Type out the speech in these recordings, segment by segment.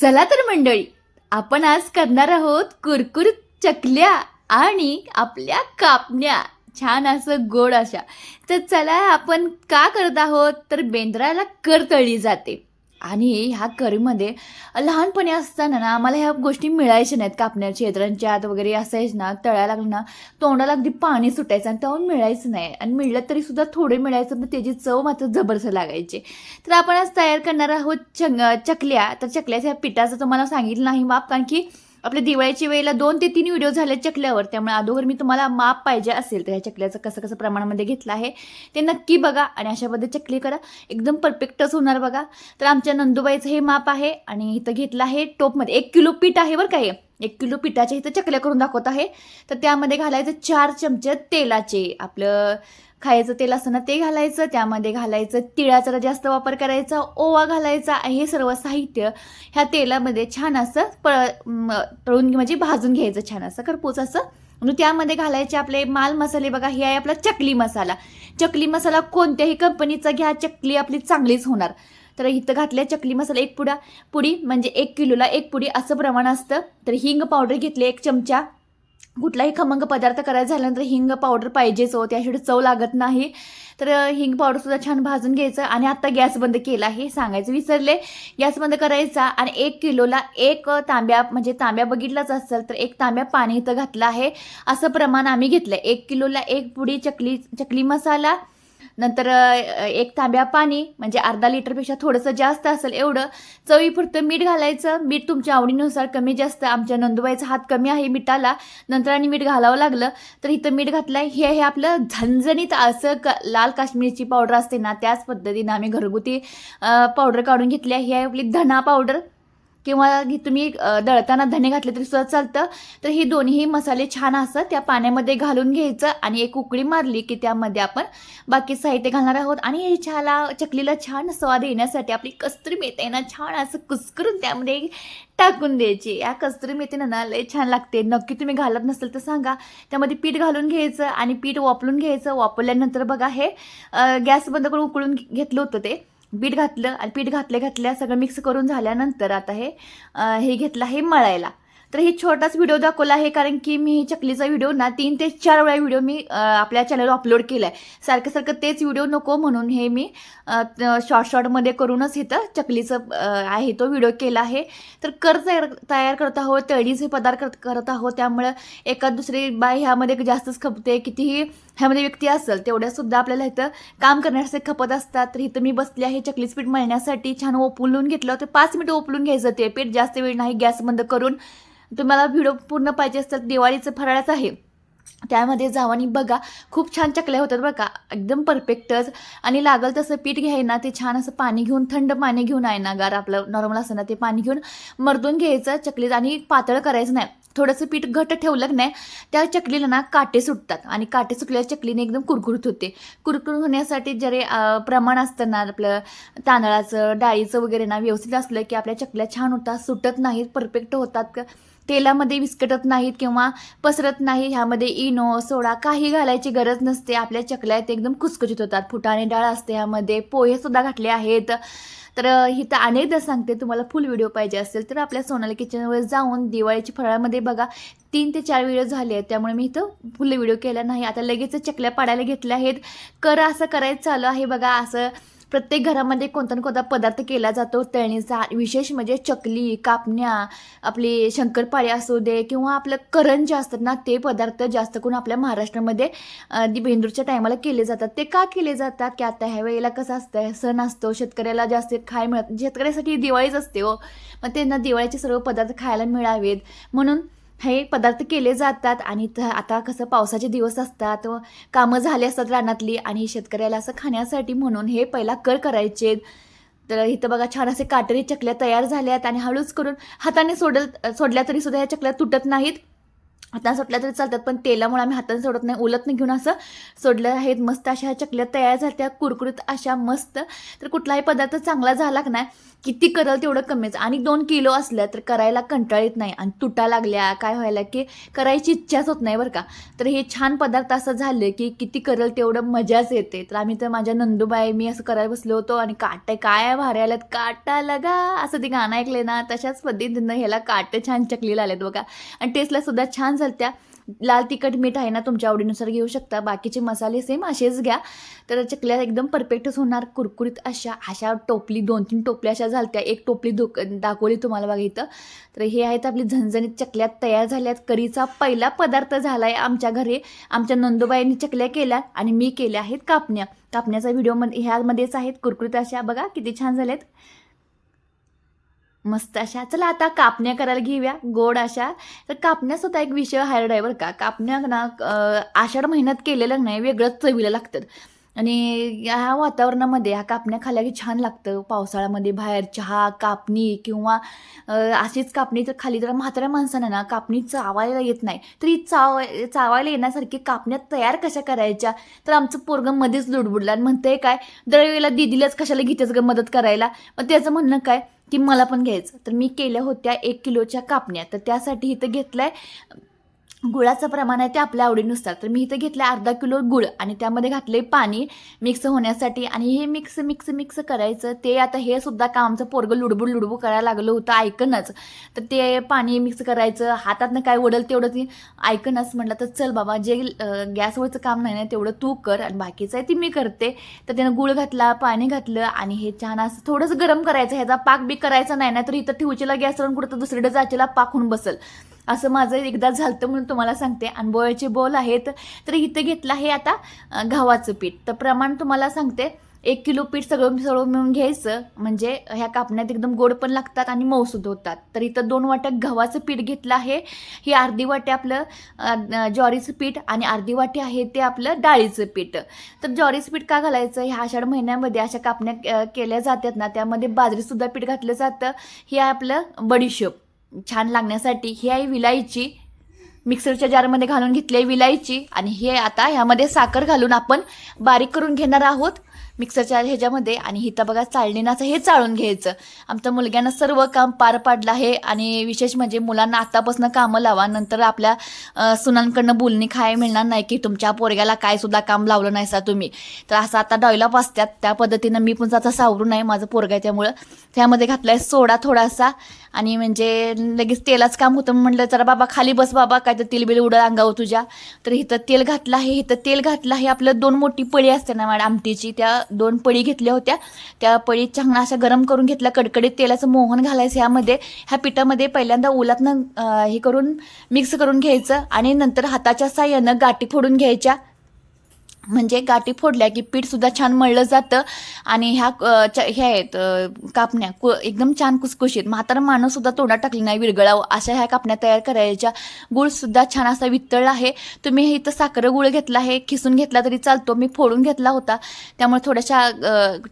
चला तर मंडळी आपण आज करणार आहोत कुरकुर चकल्या आणि आपल्या कापण्या. छान असं गोड अशा. तर चला आपण का करत आहोत? तर बेंद्राला करतळी जाते. आणि ह्या करीमध्ये लहानपणी असताना ना आम्हाला ह्या गोष्टी मिळायच्या नाहीत कापण्या यंत्रांच्या आत वगैरे असायच ना तळायला लागलं ना तोंडाला अगदी पाणी सुटायचं आणि त्याहून मिळायचं नाही. आणि मिळलं तरी सुद्धा थोडे मिळायचं पण त्याची चव मात्र जबरदस्त लागायची. तर आपण आज तयार करणार आहोत चंग चकल्या. तर चकल्याच्या पिठाचं तुम्हाला सांगितलं नाही माप कारण की आपल्या दिवाळीच्या वेळेला दोन ते तीन व्हिडिओ झाले चकल्यावर. त्यामुळे अगोदर मी तुम्हाला माप पाहिजे असेल तर ह्या चकल्याचं कसं कसं प्रमाणामध्ये घेतलं आहे ते नक्की बघा आणि अशा पद्धती चकली करा. एकदम परफेक्टच होणार बघा. तर आमच्या नंदुबाईचं हे माप आहे आणि इथं घेतलं आहे टोपमध्ये. एक किलो पीठ आहे बरं काय एक किलो पिठाच्या इथं चकल्या करून दाखवत आहे. तर त्यामध्ये घालायचं चार चमचे तेलाचे. आपलं खायचं तेल असतं ना ते घालायचं त्यामध्ये घालायचं तिळाचा जरा जास्त वापर करायचा ओवा घालायचा हे सर्व साहित्य ह्या तेलामध्ये छान असं पळ म, तळून म्हणजे भाजून घ्यायचं छान असं खरपूस असं. म्हणून त्यामध्ये घालायचे आपले माल मसाले बघा हे आहे आपला चकली मसाला. चकली मसाला कोणत्याही कंपनीचा घ्या चकली आपली चांगलीच होणार. तर इथं घातल्या चकली मसाला एक पुडा पुडी म्हणजे एक किलोला एक पुडी असं प्रमाण असतं. तर हिंग पावडर घेतली एक चमचा. कुठलाही खमंग पदार्थ करायचा झाल्यानंतर हिंग पावडर पाहिजेच हो त्याशिवाय चव लागत नाही. तर हिंग पावडर सुद्धा छान भाजून घ्यायचं आणि आता गॅस बंद केला आहे सांगायचं विसरले. गॅस बंद करायचा आणि एक किलोला एक तांब्या म्हणजे तांब्या बघितलाच असेल तर एक तांब्या पाणी इथं घातलं आहे. असं प्रमाण आम्ही घेतलं एक किलोला एक पुडी चकली चकली मसाला नंतर एक तांब्या पाणी म्हणजे अर्धा लिटरपेक्षा थोडंसं जास्त असेल एवढं चवीपुरतं मीठ घालायचं. मीठ तुमच्या आवडीनुसार कमी जास्त आमच्या नंदुबाईचा हात कमी आहे मिठाला. नंतर आणि मीठ घालावं लागलं तर इथं मीठ घातलं आहे हे हे आपलं झणझणीत असं क लाल काश्मीरची पावडर असते ना त्याच पद्धतीनं आम्ही घरगुती पावडर काढून घेतली आहे. ही आहे आपली धना पावडर. किंवा ही तुम्ही दळताना धने घातले तरी सुद्धा चालतं. तर ही दोन्ही मसाले छान असं त्या पाण्यामध्ये घालून घ्यायचं आणि एक उकळी मारली की त्यामध्ये आपण बाकी साहित्य घालणार आहोत. आणि हे चहाला चकलीला छान स्वाद येण्यासाठी आपली कस्तुरी मेथी ना छान असं कुस्करून त्यामध्ये टाकून द्यायची. या कस्तुरी मेथीनं ना लय छान लागते. नक्की तुम्ही घालत नसेल तर सांगा. त्यामध्ये पीठ घालून घ्यायचं आणि पीठ वापरून घ्यायचं. वापरल्यानंतर बघा हे गॅस बंद करून उकळून घेतलं होतं ते. पीठ घातलं आणि पीठ घातल्या घातल्या सगळं मिक्स करून झाल्यानंतर आता हे हे घेतलं आहे मळायला. तर हे छोटाच व्हिडिओ दाखवला आहे कारण की मी चकलीचा व्हिडिओ ना तीन ते चार वेळा व्हिडिओ मी आपल्या चॅनलवर अपलोड केला आहे सारखं सारखं तेच व्हिडिओ नको म्हणून हे मी शॉर्ट शॉर्टमध्ये करूनच इथं चकलीचं आहे तो व्हिडिओ केला आहे. तर कर तयार तयार करत आहोत तळणीचे पदार्थ करत करत आहोत. त्यामुळं एका दुसरी बाय ह्यामध्ये जास्तच खपते कितीही ह्यामध्ये व्यक्ती असेल तेवढ्या सुद्धा आपल्याला इथं काम करण्यासाठी खपत असतात. तर इथं मी बसली आहे चकलीच पीठ मळण्यासाठी. छान ओपलून घेतलं तर पाच मिनिटं ओपलून घ्यायचं ते पीठ. जास्त वेळ नाही गॅस बंद करून. तुम्हाला व्हिडिओ पूर्ण पाहिजे असेल दिवाळीचं फराळाचं आहे. त्यामध्ये जावं आणि बघा खूप छान चकल्या होतात बरं का. एकदम परफेक्टच आणि लागल तसं पीठ घ्यायना ते छान असं पाणी घेऊन थंड पाणी घेऊन आहे ना गार आपलं नॉर्मल असं ना ते पाणी घेऊन मर्दून घ्यायचं चकलीत आणि पातळ करायचं नाही. थोडंसं पीठ घट्ट ठेवलं नाही त्या चकलीला ना काटे सुटतात. आणि काटे सुटल्या चकलीने एकदम कुरकुरीत होते. कुरकुर होण्यासाठी जरे प्रमाण असतं ना आपलं तांदळाचं डाळीचं वगैरे ना व्यवस्थित असलं की आपल्या चकल्या छान होतात सुटत नाहीत परफेक्ट होतात. तेलामध्ये विस्कटत नाहीत किंवा पसरत नाही ह्यामध्ये इनो सोडा काही घालायची गरज नसते. आपल्या चकल्या आहेत ते एकदम खुसखुशीत होतात. फुटाणे डाळ असते ह्यामध्ये. पोहेसुद्धा घातले आहेत. तर इथं अनेकदा सांगते. तुम्हाला फुल व्हिडिओ पाहिजे असेल तर आपल्या सोनाली किचनवर जाऊन दिवाळीची फळामध्ये बघा. तीन ते चार व्हिडिओ झाले आहेत. त्यामुळे मी इथं फुल व्हिडिओ केला नाही. आता लगेच चकल्या पाडायला घेतल्या आहेत. कर असं करायचं चालू आहे बघा. असं प्रत्येक घरामध्ये कोणता ना कोणता पदार्थ केला जातो. तळणीचा विशेष म्हणजे चकली कापण्या आपली शंकरपाळी असू दे किंवा आपलं करंज असतात ना ते पदार्थ जास्त करून आपल्या महाराष्ट्रामध्ये बेंदूरच्या टायमाला केले जातात. ते का केले जातात? की आता ह्या वेळेला कसं असतं? सण असतो शेतकऱ्याला जास्त खाय मिळत शेतकऱ्यासाठी दिवाळीच असते हो. मग त्यांना दिवाळीचे सर्व पदार्थ खायला मिळावेत. म्हणून हे पदार्थ केले जातात आणि आता कसं पावसाचे दिवस असतात व कामं झाली असतात रानातली आणि शेतकऱ्याला असं खाण्यासाठी म्हणून हे पहिला कर करायचे. तर इथं बघा छान असे काटेरी चकल्या तयार झाल्यात आणि हळूच करून हाताने सोडल सोडल्या तरी सुद्धा या चकल्या तुटत नाहीत. हातानं सोडल्या तरी चालतात पण तेलामुळे आम्ही हाताने सोडत नाही. उलत नाही घेऊन असं सोडलं आहेत मस्त अशा ह्या चकल्या तयार झाल्या कुरकुरीत अशा मस्त. तर कुठलाही पदार्थ चांगला झाला का नाही किती करल तेवढं कमीच. आणि दोन किलो असल्या तर करायला कंटाळ येत नाही. आणि तुटा लागल्या काय व्हायला की करायची इच्छाच होत नाही बरं का. तर हे छान पदार्थ असं झालं की किती करल तेवढं मजाच येते. तर आम्ही तर माझ्या नंदूबाई मी असं करायला बसलो होतो आणि काटे काय भारी काटा लगा. असं ते गाणं ऐकले ना तशाच पद्धतीनं ह्याला काटे छान चकलीला आलेत बघा. आणि टेस्टला सुद्धा छान झालत्या लाल तिखट मीठ आहे ना तुमच्या आवडीनुसार घेऊ शकता. बाकीचे मसाले सेम असेच घ्या. तर चकल्या एकदम परफेक्टच होणार. कुरकुरीत अशा अशा टोपली दोन तीन टोपल्या अशा झालत्या. एक टोपली दु दाखवली तुम्हाला बघा इथं. तर हे आहेत आपली झणझणीत चकल्या तयार झाल्यात. करीचा पहिला पदार्थ झाला आहे आमच्या घरी. आमच्या नंदुबाईंनी चकल्या केल्या आणि मी केल्या आहेत कापण्या. कापण्याचा व्हिडिओमध्ये ह्यामध्येच आहेत. कुरकुरीत अशा बघा किती छान झाल्यात. मस्त अशा. चला आता कापण्या करायला घेऊया. गोड अशा. तर कापण्या सुद्धा एक विषय हायर्ड आहे बरं का. कापण्या ना आषाढ महिन्यात केलेलं नाही वेगळंच चवीला लागतात. आणि ह्या वातावरणामध्ये ह्या कापण्या खाल्ल्या की छान लागतं. पावसाळ्यामध्ये बाहेर चहा कापणी किंवा अशीच कापणी तर खाली तर म्हाताऱ्या माणसानं ना कापणी चावायला येत नाही. तर ही चाव चावायला येण्यासारखी कापण्या तयार कशा करायच्या? तर आमचं पोरगं मध्येच लुडबुडलं आणि म्हणतंय काय दरवेळेला दिदीलाच कशाला घेतेच ग मदत करायला? मग त्याचं म्हणणं काय की मला पण घ्यायचं. तर मी केल्या होत्या एक किलोच्या कापण्या. तर त्यासाठी इथं घेतलंय गुळाचं प्रमाण आहे ते आपल्या आवडीनुसार. तर मी इथं घेतलं अर्धा किलो गुळ आणि त्यामध्ये घातले पाणी मिक्स होण्यासाठी. आणि हे मिक्स मिक्स मिक्स करायचं ते आता हे सुद्धा कामचं पोरगं लुडबुड लुडबुड करायला लागलं होतं ऐकणच. तर ते पाणी मिक्स करायचं हातातनं काय ओढल तेवढं ती ऐकणच. म्हटलं तर चल बाबा जे गॅसवरचं काम नाही ना तेवढं तू कर आणि बाकीचं आहे ती मी करते. तर त्यानं गुळ घातला पाणी घातलं आणि हे छान असं थोडंसं गरम करायचं. ह्याचा पाक बी करायचा नाही ना तर इथं ठेवचीला गॅसवरून कुठं तर दुसरीकडे जायला पाक होऊन बसल. असं माझं एकदा झालं म्हणून तुम्हाला सांगते. आणि बोळ्याचे बोल आहेत. तर इथं घेतलं आहे आता गव्हाचं पीठ. तर प्रमाण तुम्हाला सांगते. एक किलो पीठ सगळं सगळं मिळून घ्यायचं. म्हणजे ह्या कापण्यात एकदम गोड पण लागतात आणि मऊसुद होतात. तर इथं दोन वाट्या गव्हाचं पीठ घेतलं आहे. ही अर्धी वाटी आपलं ज्वारीचं पीठ आणि अर्धी वाटी आहे ते आपलं डाळीचं पीठ. तर ज्वारीचं पीठ का घालायचं? ह्या आषाढ महिन्यामध्ये अशा कापण्या केल्या जातात ना त्यामध्ये बाजरीसुद्धा पीठ घातलं जातं. हे आपलं बडीशेप. छान लागण्यासाठी ही आहे विलायची. मिक्सरच्या जारमध्ये घालून घेतली आहे विलायची. आणि हे आता ह्यामध्ये साखर घालून आपण बारीक करून घेणार आहोत. मिक्सरच्या ह्याच्यामध्ये आणि हिथं बघा चाळणीनाचं हे चाळून घ्यायचं. आमच्या मुलग्यानं सर्व काम पार पाडलं आहे आणि विशेष म्हणजे मुलांना आतापासून कामं लावा नंतर आपल्या सुनांकडनं बोलणी खाय मिळणार नाही की तुमच्या पोरग्याला काय सुद्धा काम लावलं नाही सा तुम्ही. तर असं आता डॉयला असतात त्या पद्धतीनं मी पण आता सावरू नाही माझं पोरगा त्यामुळं. त्यामध्ये घातलाय सोडा थोडासा आणि म्हणजे लगेच तेलाच काम होतं म्हटलं जरा बाबा खाली बस बाबा काय तर तेल बिल अंगावं अंगावर तुझ्या. तर इथं तेल घातलं आहे इथं तेल घातलं आहे. आपलं दोन मोठी पळी असते ना मॅडम आमटीची त्या दोन पळी घेतल्या होत्या. त्या पळी चांगला अशा गरम करून घेतल्या कडकडीत तेलाचं मोहन घालायचं ह्यामध्ये ह्या पिठामध्ये पहिल्यांदा ओलातनं हे करून मिक्स करून घ्यायचं आणि नंतर हाताच्या साह्यानं गाठी फोडून घ्यायच्या. म्हणजे गाठी फोडल्या की पीठ सुद्धा छान मळलं जातं. आणि ह्या ह्या आहेत कापण्या. कु एकदम छान कुसकुशीत. म्हातारा माणूस सुद्धा तोंडात टाकली नाही विरगळावं. अशा ह्या कापण्या तयार करायच्या. गुळ सुद्धा छान असा वितळला आहे. तुम्ही इथं साखर गुळ घेतला आहे खिसून घेतला तरी चालतो. मी फोडून घेतला होता. त्यामुळे थोड्याशा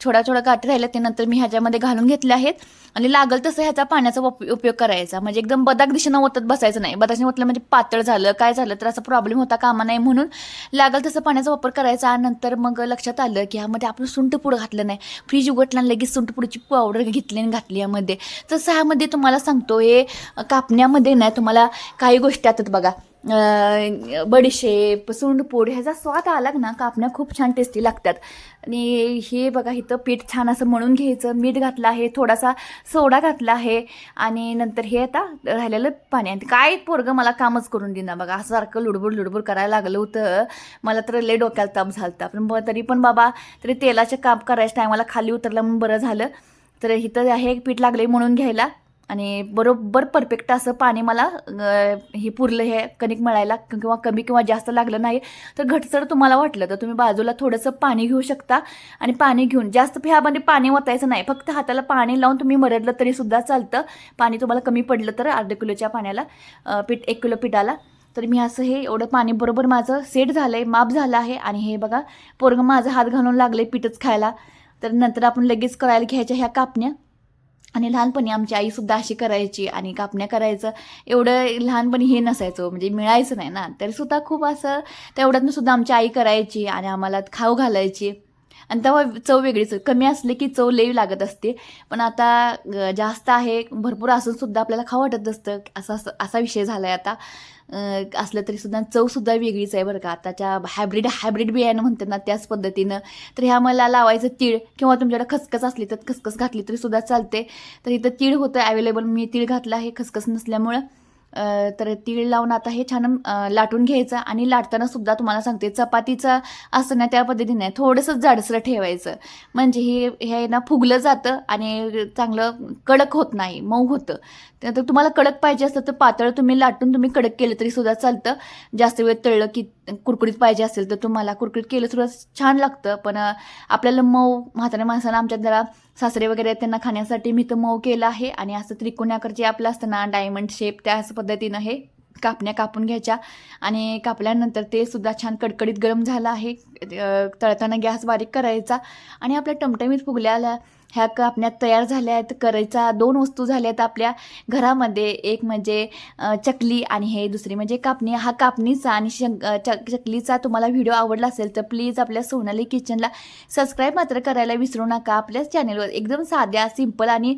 छोट्या छोट्या गाठी राहिल्या. ते नंतर मी ह्याच्यामध्ये घालून घेतल्या आहेत. आणि लागल तसं ह्याचा पाण्याचा उपयोग करायचा. म्हणजे एकदम बदाक दिशेनं ओतत बसायचं नाही. बदाक ओतलं म्हणजे पातळ झालं काय झालं तर असा प्रॉब्लेम होता कामा नाही म्हणून. लागल तसं पाण्याचा वापर करायचा नंतर मग लक्षात आलं की ह्यामध्ये आपण सुंठपूड घातलं नाही. फ्रीज उघडला लगेच सुंठपुडीची पावडर घेतली आणि घातली यामध्ये. तसं ह्यामध्ये तुम्हाला सांगतो हे कापण्यामध्ये नाही तुम्हाला काही गोष्टी आतात बघा. बडीशेप सुंठपूड ह्याचा स्वाद आला ना कापण्या खूप छान टेस्टी लागतात. आणि हे बघा इथं पीठ छान असं मळून घ्यायचं. मीठ घातलं आहे थोडासा सोडा घातला आहे. आणि नंतर हे आता राहिलेलं पाणी आणि काय पोरगं मला कामच करून देणार बघा. असं सारखं लुडबुड लुडबुड करायला लागलं होतं. मला तर लय डोक्याला ताप झालता. पण तरी पण बाबा तरी तेलाचे काम करायच्या टायमाला खाली उतरलं म्हणून बरं झालं. तर इथं आहे पीठ लागले म्हणून घ्यायला. आणि बरोबर परफेक्ट असं पाणी मला हे पुरलं हे कणिक मळायला किंवा कमी किंवा जास्त लागलं नाही तर घटसर तुम्हाला वाटलं तर तुम्ही बाजूला थोडंसं पाणी घेऊ शकता. आणि पाणी घेऊन जास्त ह्यामध्ये म्हणजे पाणी ओतायचं नाही फक्त हाताला पाणी लावून तुम्ही मरडलं तरी सुद्धा चालतं. पाणी तुम्हाला कमी पडलं तर अर्धा किलोच्या पाण्याला पीठ एक किलो पिठाला. तर मी असं हे एवढं पाणी बरोबर माझं सेट झालं आहे माप झालं आहे. आणि हे बघा पोरगं माझा हात घालून लागले पीठच खायला. तर नंतर आपण लगेच करायला घ्यायच्या ह्या कापण्या. आणि लहानपणी आमची आईसुद्धा अशी करायची आणि कापण्या करायचं. एवढं लहानपणी हे नसायचं म्हणजे मिळायचं नाही ना. तरीसुद्धा खूप असं तेवढ्यातनं सुद्धा आमची आई करायची आणि आम्हाला खाऊ घालायची. आणि तेव्हा चव वेगळीच कमी असले की चव लई लागत असते. पण आता जास्त आहे भरपूर असून सुद्धा आपल्याला खाऊ वाटत असतं असा असा विषय झाला आहे आता असलं तरी सुद्धा चवसुद्धा वेगळीच आहे बरं का. आताच्या हायब्रिड हायब्रिड बियाणं म्हणतात ना त्याच पद्धतीनं. तर ह्या मला लावायचं तीळ किंवा तुमच्याकडे खसखस असली तर खसखस घातली तरी सुद्धा चालते. तर इथं तीळ होतं अवेलेबल मी तीळ घातलं आहे खसखस नसल्यामुळं. तर तीळ लावून आता हे छान लाटून घ्यायचं आणि लाटताना सुद्धा तुम्हाला सांगते चपातीचं असं ना त्या पद्धतीने थोडंसं जाडसरं ठेवायचं. म्हणजे हे हे आहे ना फुगलं जातं आणि चांगलं कडक होत नाही मऊ होतं. तर तुम्हाला कडक पाहिजे असतं तर पातळ तुम्ही लाटून तुम्ही कडक केलं तरी सुद्धा चालतं. जास्त वेळ तळलं की कुरकुरीत पाहिजे असेल तर तुम्हाला कुरकुरीत केलं सुद्धा छान लागतं. पण आपल्याला मऊ म्हाताऱ्या माणसाला आमच्यात जरा सासरे वगैरे आहेत, त्यांना खाण्यासाठी मी तर मऊ केलं आहे. आणि असं त्रिकोणाकर जे आपलं असतं ना डायमंड शेप त्याच पद्धतीनं हे कापण्या कापून घ्यायच्या. आणि कापल्यानंतर ते सुद्धा छान कडकडीत गरम झालं आहे. तळताना गॅस बारीक करायचा. आणि आपल्या टमटमीत फुगल्याला ह्या कापण्यात तयार झाल्या आहेत करायचा दोन वस्तू झाल्या आहेत आपल्या घरामध्ये. एक म्हणजे चकली आणि हे दुसरी म्हणजे कापणी. हा कापणीचा आणि शंक चक चकलीचा तुम्हाला व्हिडिओ आवडला असेल तर प्लीज आपल्या सोनाली किचनला सबस्क्राईब मात्र करायला विसरू नका. आपल्याच चॅनेलवर एकदम साध्या सिंपल आणि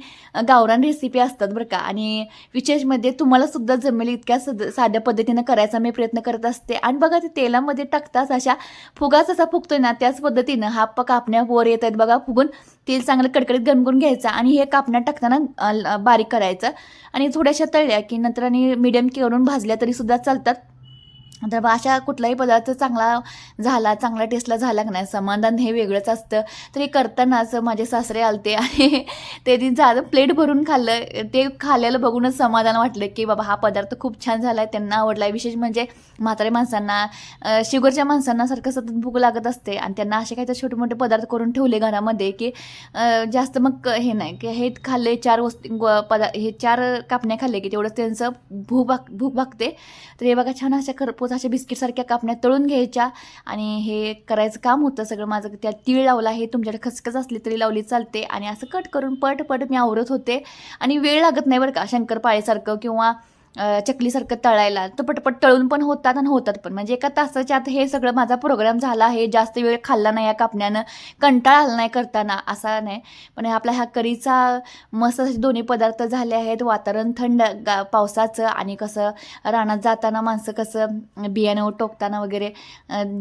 गावरान रेसिपी असतात बरं का. आणि विशेषमध्ये तुम्हालासुद्धा जमेल इतक्या सद साध्या पद्धतीनं करायचा मी प्रयत्न करत असते. आणि बघा ते तेलामध्ये टाकताच अशा फुगाच असा फुगतोय ना त्याच पद्धतीनं हा प कापण्या वर येत आहेत. बघा फुगून तेल चांगलं कडकडीत गरम करून घ्यायचं आणि हे कापण्यात टाकताना बारीक करायचं. आणि थोड्याशा तळल्या की नंतर आणि मिडियम करून भाजल्या तरी सुद्धा चालतात. तर बा अशा कुठलाही पदार्थ चांगला झाला चांगला टेस्टला झाला की नाही समाधान हे वेगळंच असतं. तर हे करतानाच माझे सासरे आलते आणि त्यांनी झालं प्लेट भरून खाल्लं. ते खाल्ल्याला बघूनच समाधान वाटलं की बाबा हा पदार्थ खूप छान झाला आहे त्यांना आवडला आहे विशेष म्हणजे म्हातारे माणसांना शुगरच्या माणसांना सारखं सतत भूक लागत असते आणि त्यांना असे काही छोटे मोठे पदार्थ करून ठेवले घरामध्ये की जास्त मग हे नाही. की हे खाल्ले चार वस्तू पदा हे चार कापण्या खाल्ले की तेवढंच त्यांचं भूक भाग भूक भागते. तर हे बघा छान अशा कापूस अशा बिस्किटसारख्या कापण्या तळून घ्यायच्या आणि हे करायचं काम होतं सगळं. माझं त्या तीळ लावला आहे. तुमच्याकडे खसखस असली तरी लावली चालते आणि असं कट करून पट पट मी आवरत होते. आणि वेळ लागत नाही बरं का शंकरपाळीसारखं किंवा चकलीसारखं तळायला तर पटपट तळून पण होतात आणि होतात पण. म्हणजे एका तासाच्या आत हे सगळं माझा प्रोग्राम झाला आहे जास्त वेळ खाल्ला नाही या कापण्यानं कंटाळा आला नाही करताना असा नाही. पण हे आपला ह्या करीचा मस्त असे दोन्ही पदार्थ झाले आहेत वातावरण थंड गा पावसाचं आणि कसं रानात जाताना माणसं कसं बियाणं टोकताना वगैरे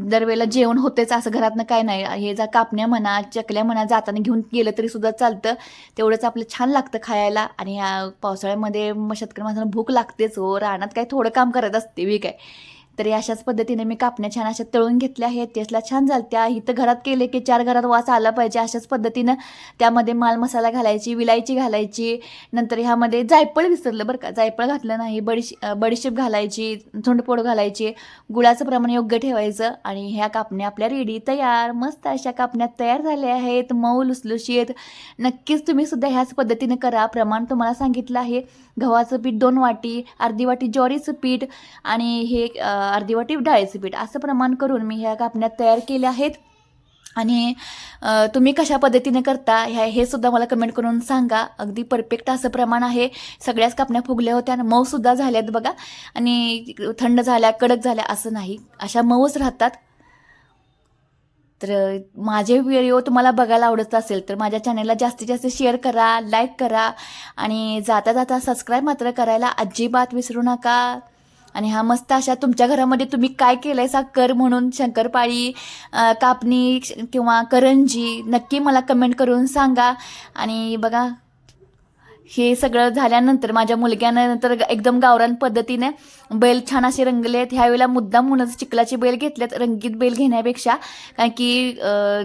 दरवेळेला जेवण होतेच असं घरातनं काय नाही. हे जा कापण्या म्हणा चकल्या म्हणा जाताना घेऊन गेलं तरी सुद्धा चालतं. तेवढंच आपलं छान लागतं खायला आणि ह्या पावसाळ्यामध्ये मग शेतकरी माणसाला भूक लागते. असतेच हो रानात काय थोडं काम करत असते मी काय. तरी अशाच पद्धतीने मी कापण्या छान अशा तळून घेतल्या आहेत. टेस्टला छान झालत्या इथं घरात केले की चार घरात वास आला पाहिजे अशाच पद्धतीनं त्यामध्ये माल मसाला घालायची विलायची घालायची. नंतर ह्यामध्ये जायफळ विसरलं बरं का. जायफळ घातलं नाही बडीश बडीशेप घालायची थोंडपोड घालायची. गुळाचं प्रमाण योग्य ठेवायचं आणि ह्या कापण्या आपल्या रेडी तयार मस्त अशा कापण्या तयार झाल्या आहेत. मऊ लुसलुशीत नक्कीच तुम्ही सुद्धा ह्याच पद्धतीने करा. प्रमाण तुम्हाला सांगितलं आहे. गव्हाचं पीठ दोन वाटी अर्धी वाटी ज्वारीचं पीठ आणि हे अर्धी वाटी डाळीचं पीठ असं प्रमाण करून मी ह्या कापण्या तयार केल्या आहेत. आणि तुम्ही कशा पद्धतीने करता ह्या हे सुद्धा मला कमेंट करून सांगा. अगदी परफेक्ट असं प्रमाण आहे. सगळ्याच कापण्या फुगल्या होत्या आणि मऊसुद्धा झाल्यात बघा. आणि थंड झाल्या कडक झाल्या असं नाही. अशा मऊच राहतात. तर माझे व्हिडिओ तुम्हाला बघायला आवडत असेल तर माझ्या चॅनलला जास्तीत जास्त शेअर करा लाईक करा. आणि जाता जाता सबस्क्राईब मात्र करायला अजिबात विसरू नका. आणि हा मस्त अशा तुमच्या घरामध्ये तुम्ही काय केलंय सा कर म्हणून? शंकरपाळी कापणी किंवा करंजी नक्की मला कमेंट करून सांगा. आणि बघा हे सगळं झाल्यानंतर माझ्या मुलग्यानं नंतर एकदम गावरान पद्धतीने बैल छान असे रंगले आहेत. ह्यावेळेला मुद्दा म्हणूनच चिखलाचे बैल घेतलेत रंगीत बैल घेण्यापेक्षा. कारण की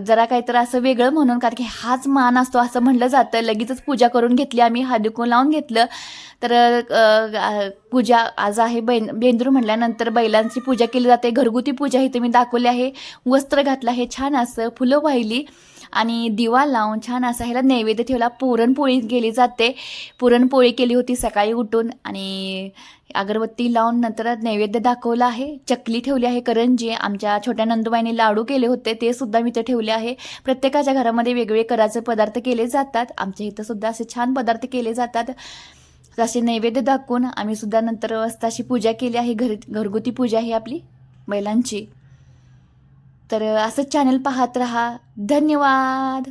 जरा काहीतरी असं वेगळं म्हणून कारण की हाच मान असतो असं म्हणलं जातं. लगेचच पूजा करून घेतली आम्ही हादुकून लावून घेतलं. तर पूजा आज आहे बैन बेंद्रू म्हटल्यानंतर बैलांची पूजा केली जाते. घरगुती पूजा ही तुम्ही दाखवली आहे. वस्त्र घातलं आहे छान असं फुलं वाहिली. आणि दिवा लावून छान असा ह्याला नैवेद्य ठेवला. पुरणपोळी केली जाते. पुरणपोळी केली होती सकाळी उठून आणि अगरबत्ती लावून नंतर नैवेद्य दाखवला आहे. चकली ठेवली आहे करंजी. आमच्या छोट्या नंदुबाईने लाडू केले होते. ते सुद्धा मी ते ठेवले आहे. प्रत्येकाच्या घरामध्ये वेगवेगळे कराचे पदार्थ केले जातात. आमच्या इथं सुद्धा असे छान पदार्थ केले जातात. असे नैवेद्य दाखवून आम्ही सुद्धा नंतर वाजता अशी पूजा केली आहे. घर घरगुती पूजा आहे आपली. बैलांची तर असं चॅनल पाहत राहा. धन्यवाद.